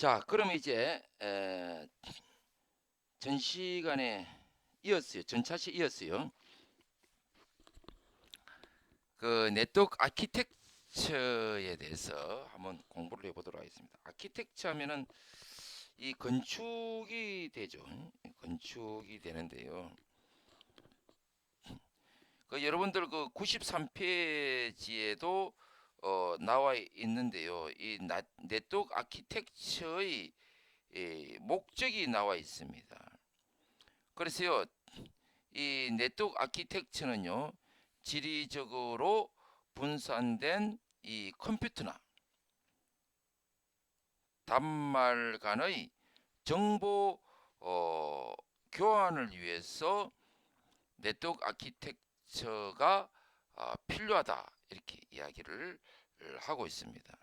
자, 그럼 이제 에, 전 시간에 이었어요. 전차시 이었어요. 그 네트워크 아키텍처에 대해서 한번 공부를 해보도록 하겠습니다. 아키텍처 하면은 이 건축이 되죠. 건축이 되는데요. 그 여러분들 그 93페이지에도 어, 나와 있는데요. 이 나- 네트워크 아키텍처의 이 목적이 나와 있습니다. 그래서요, 이 네트워크 아키텍처는요, 지리적으로 분산된 이 컴퓨터나 단말 간의 정보 어, 교환을 위해서 네트워크 아키텍처가 아, 필요하다 이렇게 이야기를 하고 있습니다.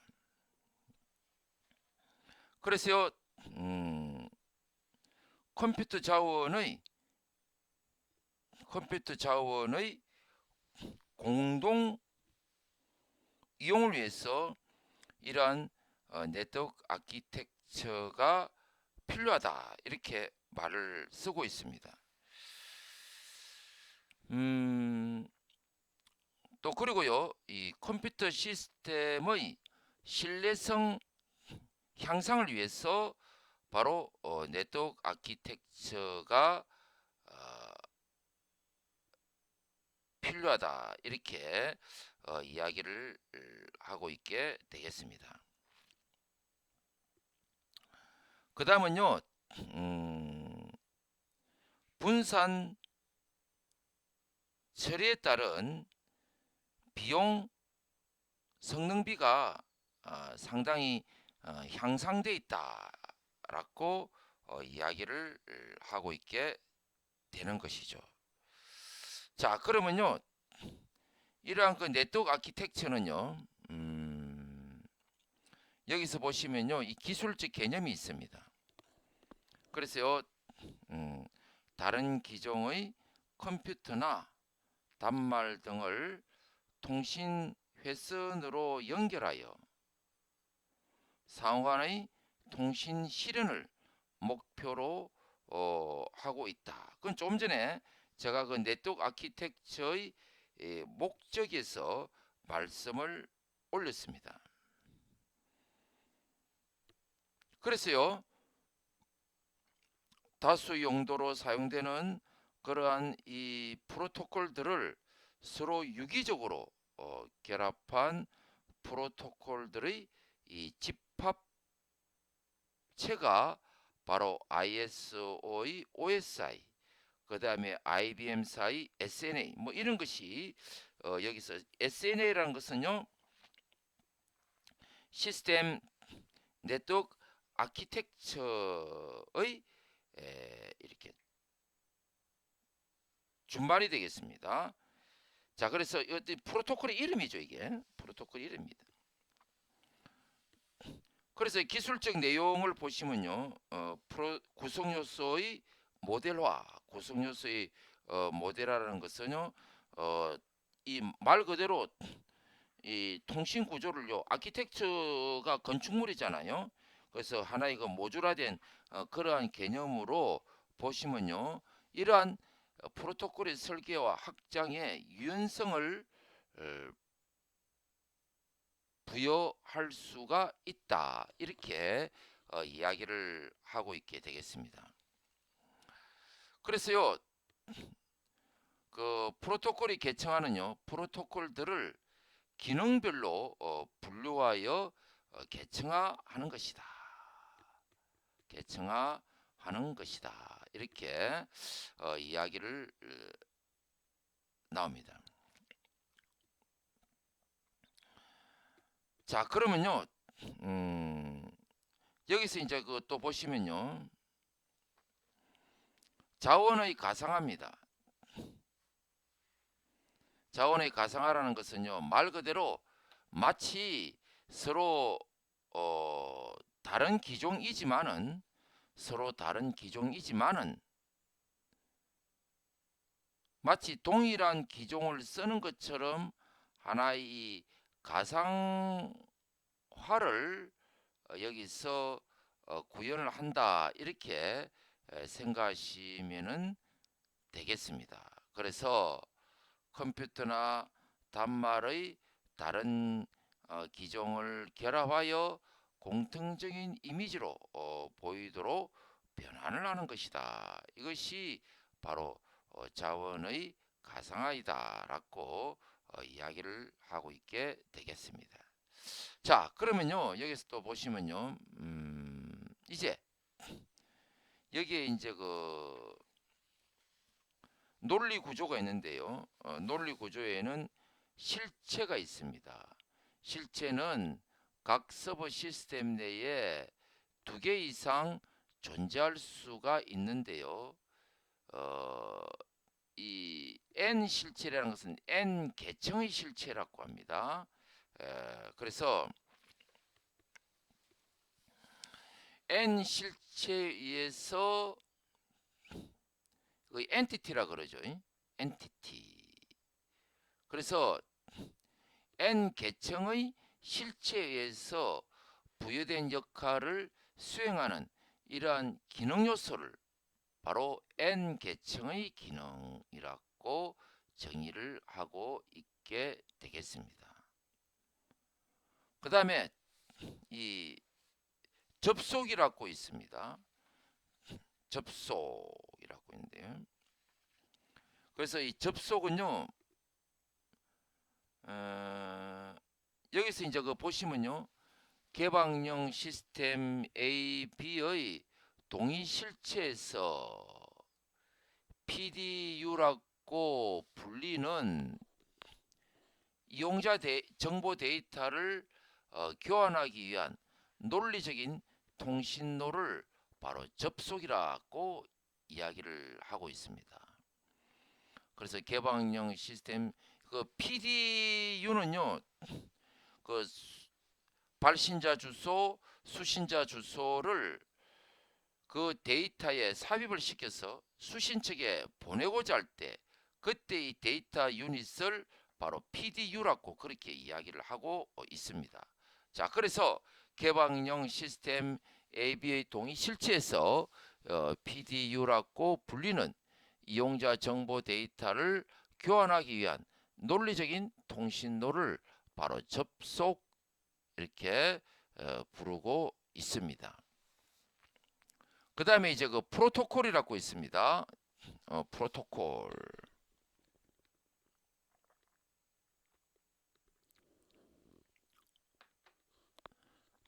그래서요, 음, 컴퓨터 자원의 컴퓨터 자원의 공동 이용을 위해서 이러한 어, 네트워크 아키텍처가 필요하다 이렇게 말을 쓰고 있습니다. 음, 또 그리고요, 이 컴퓨터 시스템의 신뢰성 향상을 위해서 바로 어, 네트워크 아키텍처가 어, 필요하다 이렇게 어, 이야기를 하고 있게 되겠습니다. 그 다음은요, 음, 분산 처리에 따른 비용 성능비가 어, 상당히 어, 향상돼 있다라고 어, 이야기를 하고 있게 되는 것이죠. 자, 그러면요, 이러한 그 네트워크 아키텍처는요, 음, 여기서 보시면요, 이 기술적 개념이 있습니다. 그래서요, 음, 다른 기종의 컴퓨터나 단말 등을 통신 회선으로 연결하여 상호간의 통신 실현을 목표로 어, 하고 있다. 그건 좀 전에 제가 그 네트워크 아키텍처의 예, 목적에서 말씀을 올렸습니다. 그래서요, 다수 용도로 사용되는 그러한 이 프로토콜들을 서로 유기적으로 어, 결합한 프로토콜들의 이 집합체가 바로 ISO의 OSI, 그 다음에 IBM사의 SNA, 뭐 이런 것이 어, 여기서 SNA라는 것은요 시스템 네트워크 아키텍처의 에, 이렇게 준말이 되겠습니다. 자, 그래서 이 프로토콜의 이름이죠, 이게. 프로토콜 이름입니다. 그래서 기술적 내용을 보시면요. 어, 프로, 구성 요소의 모델화, 구성 요소의 어, 모델화라는 것은요. 어, 이 말 그대로 이 통신 구조를요. 아키텍처가 건축물이잖아요. 그래서 하나의 그 모듈화된 어, 그러한 개념으로 보시면요. 이러한 어, 프로토콜의 설계와 확장에 유연성을 어, 부여할 수가 있다 이렇게 어, 이야기를 하고 있게 되겠습니다. 그래서요 그 프로토콜이 개청하는요 프로토콜들을 기능별로 어, 분류하여 어, 개청화하는 것이다. 개청화하는 것이다. 이렇게 어, 이야기를 어, 나옵니다. 자, 그러면요, 음, 여기서 이제 그 또 보시면요, 자원의 가상화입니다. 자원의 가상화라는 것은요, 말 그대로 마치 서로 어, 다른 기종이지만은 서로 다른 기종이지만은 마치 동일한 기종을 쓰는 것처럼 하나의 이 가상화를 어, 여기서 어, 구현을 한다 이렇게 에, 생각하시면은 되겠습니다. 그래서 컴퓨터나 단말의 다른 어, 기종을 결합하여 공통적인 이미지로 어, 보이도록 변환을 하는 것이다. 이것이 바로 어, 자원의 가상화이다라고 어, 이야기를 하고 있게 되겠습니다. 자, 그러면요 여기서 또 보시면요, 음, 이제 여기에 이제 그 논리 구조가 있는데요. 어, 논리 구조에는 실체가 있습니다. 실체는 각 서버 시스템 내에 두 개 이상 존재할 수가 있는데요. 어, 이 n 실체라는 것은 n 계층의 실체라고 합니다. 에, 그래서 n 실체에 의해서 그 엔티티라 그러죠. 엔티티. 그래서 n 계층의 실체에 의해서 부여된 역할을 수행하는 이러한 기능 요소를 바로 n 계층의 기능이라고 정의를 하고 있게 되겠습니다. 그 다음에 이 접속이라고 있습니다. 접속이라고 있는데요. 그래서 이 접속은요, 어, 여기서 이제 그 보시면요, 개방형 시스템 A, B의 동의 실체에서 PDU라고 불리는 이용자 데, 정보 데이터를 어, 교환하기 위한 논리적인 통신로를 바로 접속이라고 이야기를 하고 있습니다. 그래서 개방형 시스템 그 PDU는요, 그 수- 발신자 주소, 수신자 주소를 그 데이터에 삽입을 시켜서 수신 측에 보내고자 할 때 그때 이 데이터 유닛을 바로 PDU라고 그렇게 이야기를 하고 어, 있습니다. 자, 그래서 개방형 시스템 AB의 동의 실체에서 어, PDU라고 불리는 이용자 정보 데이터를 교환하기 위한 논리적인 통신로를 바로 접속 이렇게 어, 부르고 있습니다. 그 다음에 이제 그 프로토콜이라고 있습니다. 어, 프로토콜.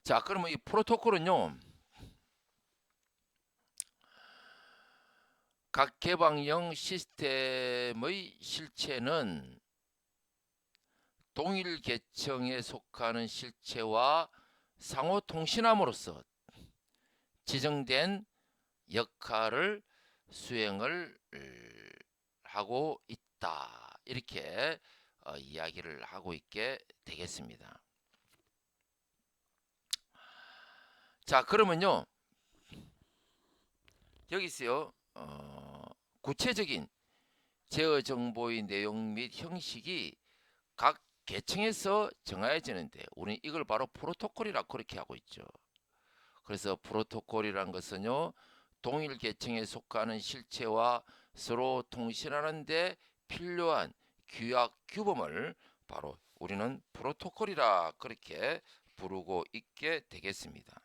자, 그러면 이 프로토콜은요. 각 개방형 시스템의 실체는 동일 계층에 속하는 실체와 상호 통신함으로써 지정된 역할을 수행을 을, 하고 있다. 이렇게 어, 이야기를 하고 있게 되겠습니다. 자, 그러면요. 여기 있어요. 어, 구체적인 제어 정보의 내용 및 형식이 각 계층에서 정해지는데 우리는 이걸 바로 프로토콜이라고 그렇게 하고 있죠. 그래서 프로토콜이란 것은요. 동일 계층에 속하는 실체와 서로 통신하는데 필요한 규약 규범을 바로 우리는 프로토콜이라 그렇게 부르고 있게 되겠습니다.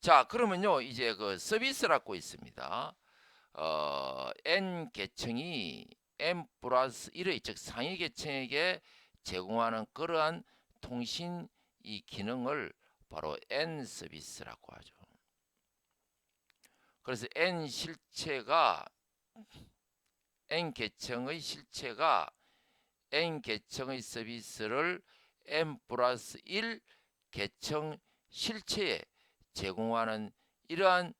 자, 그러면요. 이제 그 서비스라고 있습니다. 어, n 계층이 n 플러스 1의 즉 상위 계층에게 제공하는 그러한 통신 이 기능을 바로 n 서비스라고 하죠. 그래서 n 실체가 n 계층의 실체가 n 계층의 서비스를 n 플러스 1 계층 실체에 제공하는 이러한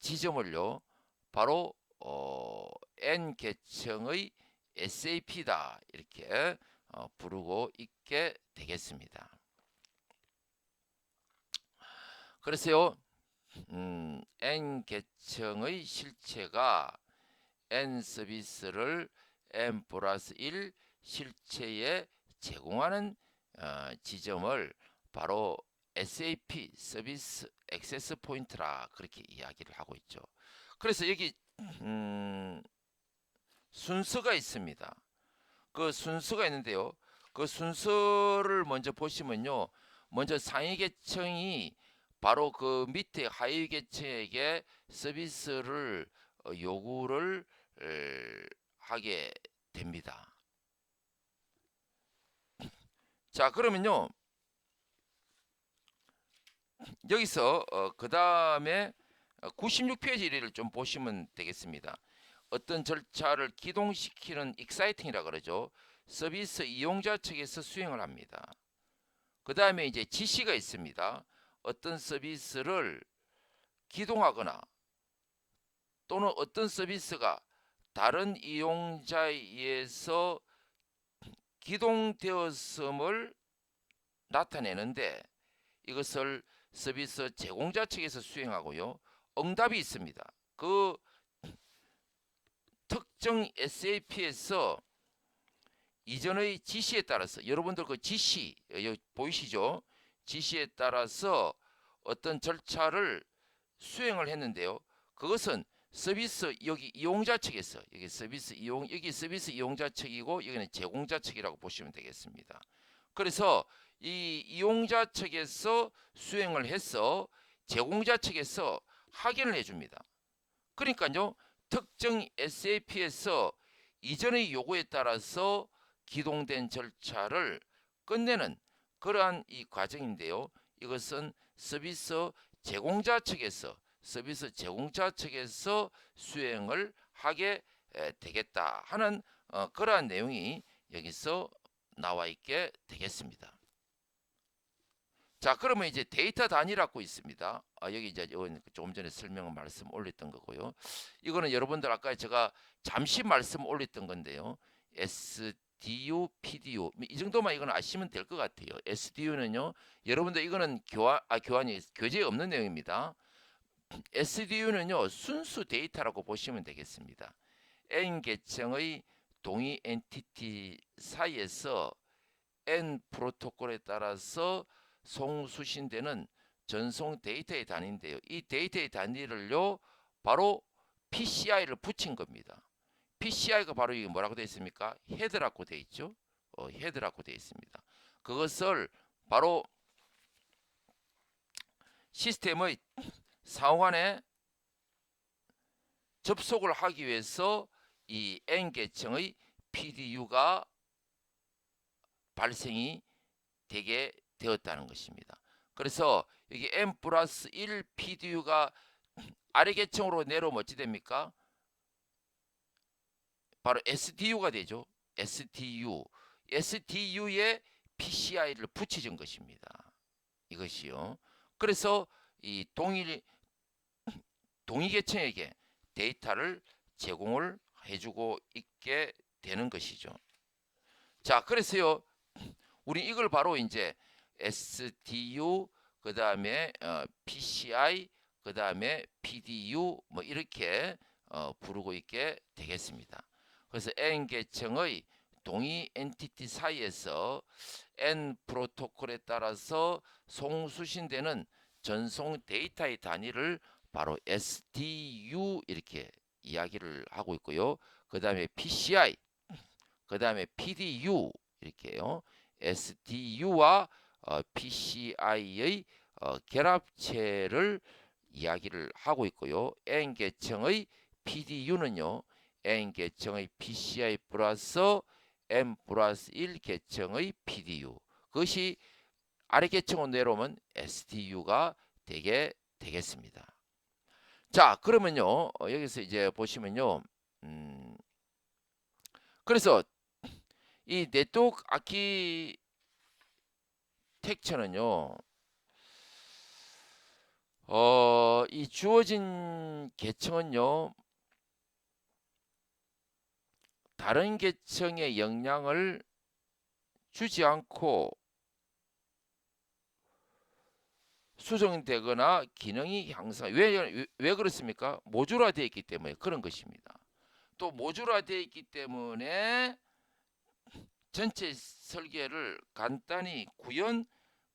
지점을요 바로 어, n 계층의 SAP다 이렇게 어, 부르고 있게 되겠습니다. 그래서요 음, n 계층의 실체가 n 서비스를 n 플러스 1 실체에 제공하는 어, 지점을 바로 SAP 서비스 액세스 포인트라 그렇게 이야기를 하고 있죠. 그래서 여기 음, 순서가 있습니다. 그 순서가 있는데요. 그 순서를 먼저 보시면요. 먼저 상위 계층이 바로 그 밑에 하위 계층에게 서비스를 어, 요구를 에, 하게 됩니다. 자, 그러면요. 여기서 어, 그 다음에 96페이지를 좀 보시면 되겠습니다. 어떤 절차를 기동시키는 익사이팅이라 그러죠. 서비스 이용자 측에서 수행을 합니다. 그 다음에 이제 지시가 있습니다. 어떤 서비스를 기동하거나 또는 어떤 서비스가 다른 이용자에 의해서 기동되었음을 나타내는데 이것을 서비스 제공자 측에서 수행하고요. 응답이 있습니다. 그 특정 SAP에서 이전의 지시에 따라서 여러분들 그 지시 여기 보이시죠? 지시에 따라서 어떤 절차를 수행을 했는데요. 그것은 서비스 여기 이용자 측에서 여기 서비스 이용 여기 서비스 이용자 측이고 여기는 제공자 측이라고 보시면 되겠습니다. 그래서 이 이용자 측에서 수행을 해서 제공자 측에서 확인을 해줍니다. 그러니까요 특정 SAP에서 이전의 요구에 따라서 기동된 절차를 끝내는 그러한 이 과정인데요. 이것은 서비스 제공자 측에서 서비스 제공자 측에서 수행을 하게 에, 되겠다 하는 어, 그러한 내용이 여기서 나와 있게 되겠습니다. 자, 그러면 이제 데이터 단위라고 있습니다. 아, 여기 이제 이건 조금 전에 설명 말씀 올렸던 거고요. 이거는 여러분들 아까 제가 잠시 말씀 올렸던 건데요. SDU, PDU 이 정도만 이건 아시면 될 것 같아요. SDU는요, 여러분들 이거는 교환 아 교환이 교재에 없는 내용입니다. SDU는요 순수 데이터라고 보시면 되겠습니다. N 계층의 동의 엔티티 사이에서 N 프로토콜에 따라서 송수신되는 전송 데이터의 단위인데요. 이 데이터의 단위를요 바로 PCI를 붙인 겁니다. PCI가 바로 이게 뭐라고 되어 있습니까? 헤드라고 되어 있죠. 어, 헤드라고 되어 있습니다. 그것을 바로 시스템의 상환에 접속을 하기 위해서 이 N 계층의 PDU가 발생이 되게 되었다는 것입니다. 그래서 여기 M 플러스 1 PDU가 아래 계층으로 내려오면 어찌 됩니까? 바로 SDU가 되죠. SDU. SDU에 PCI를 붙이준 것입니다. 이것이요. 그래서 이 동일 동의 계층에게 데이터를 제공을 해주고 있게 되는 것이죠. 자, 그래서요, 우리 이걸 바로 이제 SDU 그 다음에 어, PCI 그 다음에 PDU 뭐 이렇게 어, 부르고 있게 되겠습니다. 그래서 N 계층의 동의 엔티티 사이에서 N 프로토콜에 따라서 송수신되는 전송 데이터의 단위를 바로 SDU 이렇게 이야기를 하고 있고요. 그 다음에 PCI, 그 다음에 PDU 이렇게요. SDU와 어, PCI의 어, 결합체를 이야기를 하고 있고요. N 계층의 PDU는요. N 계층의 PCI 플러스 M 플러스 1 계층의 PDU 그것이 아래 계층으로 내려오면 SDU가 되게 되겠습니다. 자 그러면요 어, 여기서 이제 보시면요 음, 그래서 이 네트워크 아키 텍처는요 어, 이 주어진 계층은요 다른 계층의 영향을 주지 않고 수정되거나 기능이 향상 왜, 왜 그렇습니까? 모듈화되어 있기 때문에 그런 것입니다. 또 모듈화되어 있기 때문에 전체 설계를 간단히 구현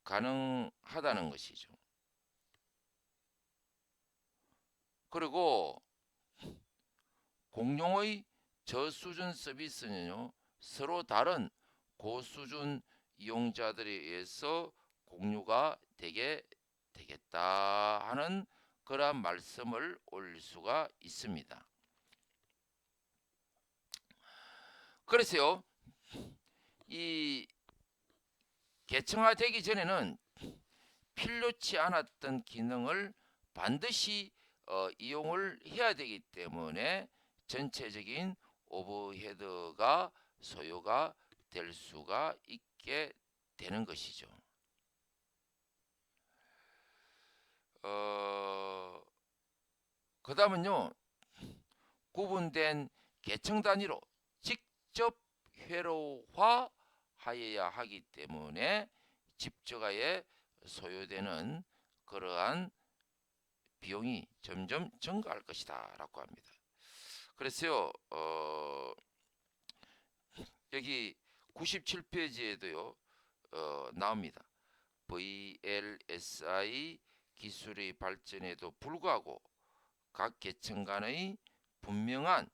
가능하다는 것이죠. 그리고 공용의 저수준 서비스는요 서로 다른 고수준 이용자들에 의해서 공유가 되게 되겠다 하는 그러한 말씀을 올릴 수가 있습니다. 그래서요 이 계층화되기 전에는 필요치 않았던 기능을 반드시 어, 이용을 해야 되기 때문에 전체적인 오버헤드가 소요가 될 수가 있게 되는 것이죠. 어, 그 다음은요, 구분된 계층 단위로 직접 회로화 하여야 하기 때문에 집저가에 소요되는 그러한 비용이 점점 증가할 것이다 라고 합니다. 그래서요 어, 여기 97페이지에도요 어, 나옵니다. VLSI 기술의 발전에도 불구하고 각 계층 간의 분명한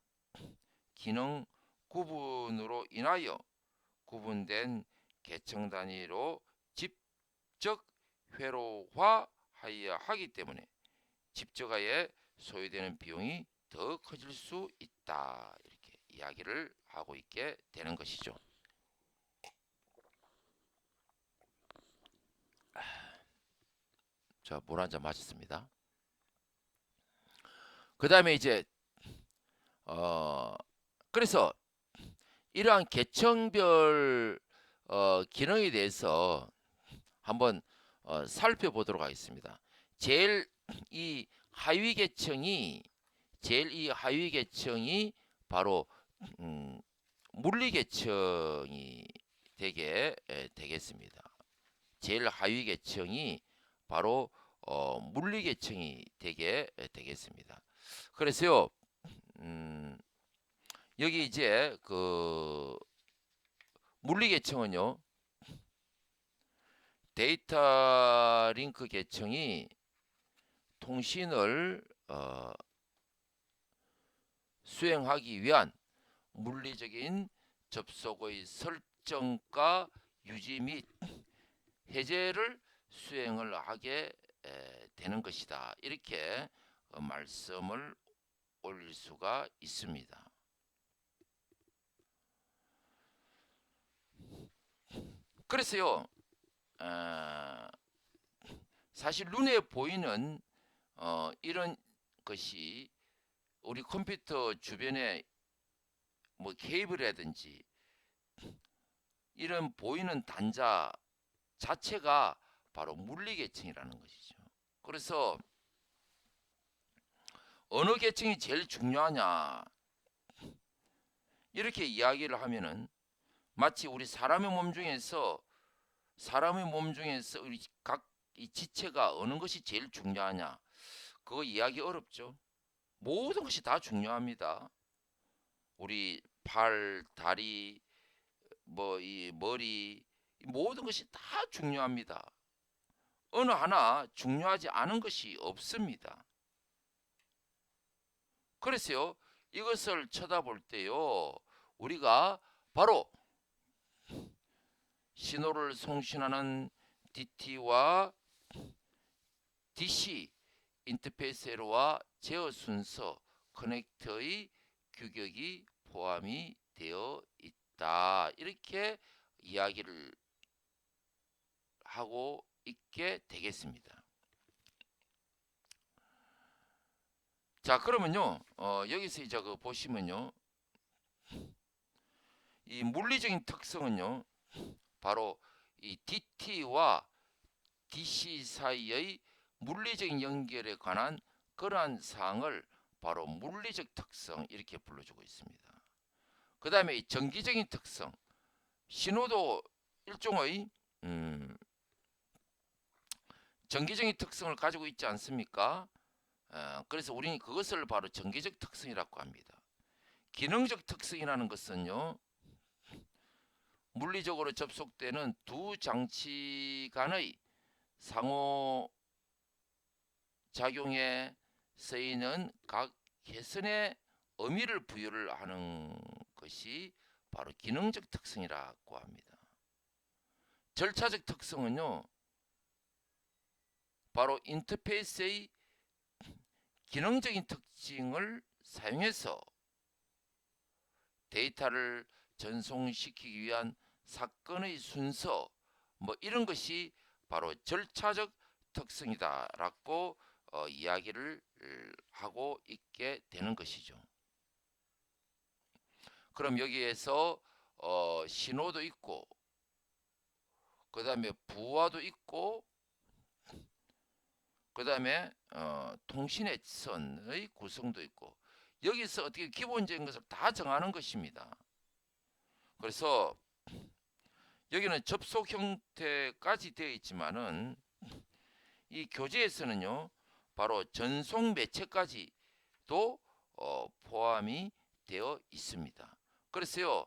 기능 구분으로 인하여 구분된 계층 단위로 집적 회로화하여야 하기 때문에 집저가에 소요되는 비용이 더 커질 수 있다 이렇게 이야기를 하고 있게 되는 것이죠. 자, 물 한 잔 마셨습니다. 그 다음에 이제 어 그래서 이러한 계층별 어, 기능에 대해서 한번 어, 살펴보도록 하겠습니다. 제일 이 하위 계층이 제일 이 하위 계층이 바로 음, 물리 계층이 되게 에, 되겠습니다. 제일 하위 계층이 바로 어, 물리 계층이 되게 에, 되겠습니다. 그래서요, 음, 여기 이제 그 물리 계층은요, 데이터 링크 계층이 통신을 어, 수행하기 위한 물리적인 접속의 설정과 유지 및 해제를 수행을 하게 에, 되는 것이다. 이렇게 어, 말씀을 올릴 수가 있습니다. 그래서요, 어, 사실 눈에 보이는 어, 이런 것이 우리 컴퓨터 주변에 뭐 케이블이라든지 이런 보이는 단자 자체가 바로 물리 계층이라는 것이죠. 그래서 어느 계층이 제일 중요하냐 이렇게 이야기를 하면은 마치 우리 사람의 몸 중에서 사람의 몸 중에서 우리 각 이 지체가 어느 것이 제일 중요하냐 그거 이야기 어렵죠. 모든 것이 다 중요합니다. 우리 팔, 다리, 뭐 이 머리 이 모든 것이 다 중요합니다. 어느 하나 중요하지 않은 것이 없습니다. 그래서요 이것을 쳐다볼 때요 우리가 바로 신호를 송신하는 DT와 DC 인터페이스 에러와 제어 순서 커넥터의 규격이 포함이 되어 있다. 이렇게 이야기를 하고 있게 되겠습니다. 자, 그러면요. 어, 여기서 이제 그 보시면요. 이 물리적인 특성은요. 바로 이 DT와 DC 사이의 물리적인 연결에 관한 그러한 사항을 바로 물리적 특성 이렇게 불러주고 있습니다. 그 다음에 이 정기적인 특성 신호도 일종의 음, 정기적인 특성을 가지고 있지 않습니까? 어, 그래서 우리는 그것을 바로 정기적 특성이라고 합니다. 기능적 특성이라는 것은요 물리적으로 접속되는 두 장치 간의 상호 작용에 쓰이는 각 개선의 의미를 부여를 하는 것이 바로 기능적 특성이라고 합니다. 절차적 특성은요. 바로 인터페이스의 기능적인 특징을 사용해서 데이터를 전송시키기 위한 사건의 순서 뭐 이런 것이 바로 절차적 특성이다라고 어, 이야기를 하고 있게 되는 것이죠. 그럼 여기에서 어, 신호도 있고 그 다음에 부하도 있고 그 다음에 어, 통신의 선의 구성도 있고 여기서 어떻게 기본적인 것을 다 정하는 것입니다. 그래서 여기는 접속 형태까지 되어 있지만은 이 교재에서는요 바로 전송 매체까지도 어, 포함이 되어 있습니다. 그래서요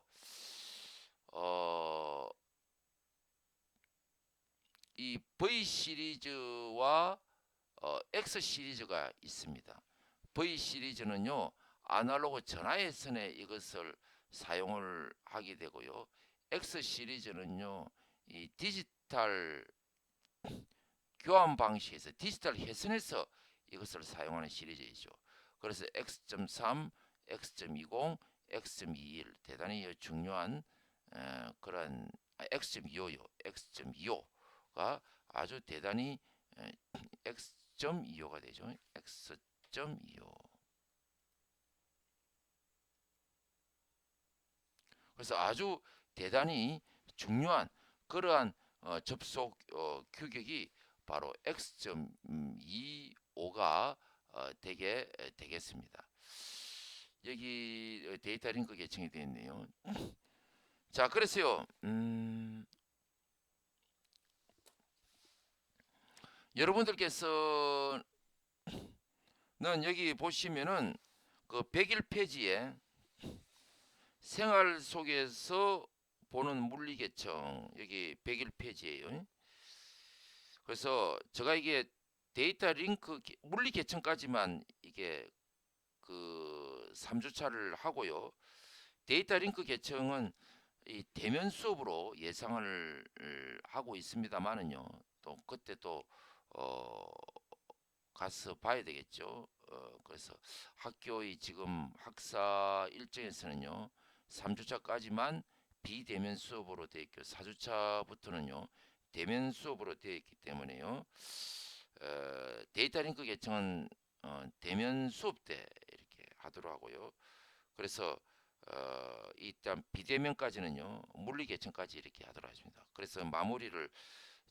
어, 이 V 시리즈와 어, X 시리즈가 있습니다. V 시리즈는요 아날로그 전화예선에 이것을 사용을 하게 되고요. X 시리즈는요 이 디지털 교환 방식에서 디지털 회선에서 이것을 사용하는 시리즈이죠. 그래서 X.3, X.20, X.21 대단히 대단히 에, 그런 아, X.25요, X.25가 아주 대단히 에, X.25가 되죠. X.25 그래서 아주 대단히 중요한 그러한 어, 접속 어, 규격이 바로 x.25가 어, 되게 되겠습니다. 여기 데이터 링크 계층이 되어 있네요. 자, 그래서요. 음, 여러분들께서는 여기 보시면은 그 101페이지에 생활 속에서 보는 물리 계층 여기 101페이지예요. 그래서 제가 이게 데이터 링크 물리 계층까지만 이게 그 3주차를 하고요. 데이터 링크 계층은 이 대면 수업으로 예상을 하고 있습니다만은요. 또 그때 또 어, 가서 봐야 되겠죠. 어, 그래서 학교의 지금 학사 일정에서는요. 3주차까지만 비대면 수업으로 되어 있고 4주차부터는요. 대면 수업으로 되어 있기 때문에요. 어, 데이터 링크 계층은 어, 대면 수업 때 이렇게 하도록 하고요. 그래서 어, 일단 비대면까지는요. 물리 계층까지 이렇게 하도록 하십니다. 그래서 마무리를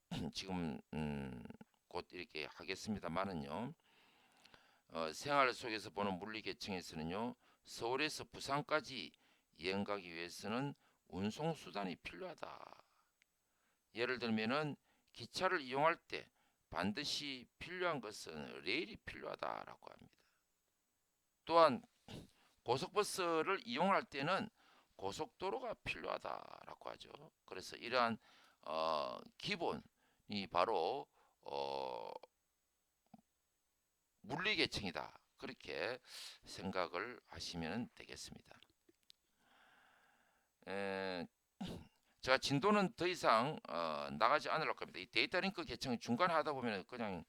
지금 음, 곧 이렇게 하겠습니다만은요. 어, 생활 속에서 보는 물리 계층에서는요. 서울에서 부산까지 여행 가기 위해서는 운송 수단이 필요하다. 예를 들면은 기차를 이용할 때 반드시 필요한 것은 레일이 필요하다라고 합니다. 또한 고속버스를 이용할 때는 고속도로가 필요하다라고 하죠. 그래서 이러한 어, 기본이 바로 어, 물리계층이다. 그렇게 생각을 하시면 되겠습니다. 에, 제가 진도는 더 이상 어, 나가지 않으려고 합니다. 이 데이터 링크 계층 중간에 하다 보면 그냥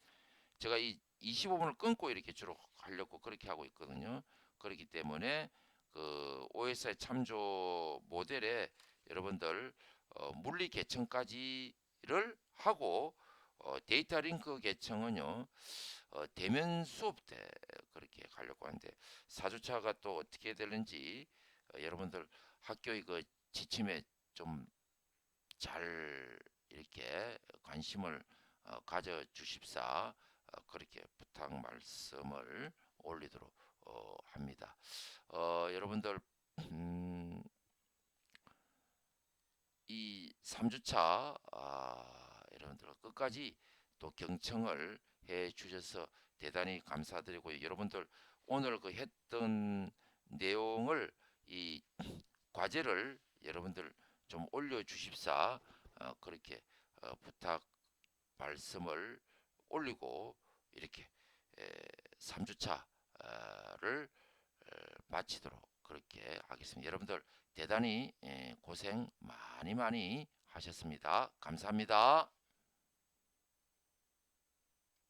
제가 이 25분을 끊고 이렇게 주로 하려고 그렇게 하고 있거든요. 그렇기 때문에 그 OSI 참조 모델에 여러분들 어, 물리 계층까지를 하고 어, 데이터 링크 계층은요 어, 대면 수업 때 그렇게 가려고 하는데 사주차가 또 어떻게 되는지 어, 여러분들 학교의 그 지침에 좀 잘 이렇게 관심을 어, 가져 주십사 어, 그렇게 부탁 말씀을 올리도록 어, 합니다. 어, 여러분들 음, 이 3주차 아, 여러분들 끝까지 또 경청을 해 주셔서 대단히 감사드리고요. 여러분들 오늘 그 했던 내용을 이 과제를 여러분들 좀 올려 주십사 어, 그렇게 어, 부탁 말씀을 올리고 이렇게 3주차를 마치도록 그렇게 하겠습니다. 여러분들 대단히 에, 고생 많이 많이 하셨습니다. 감사합니다.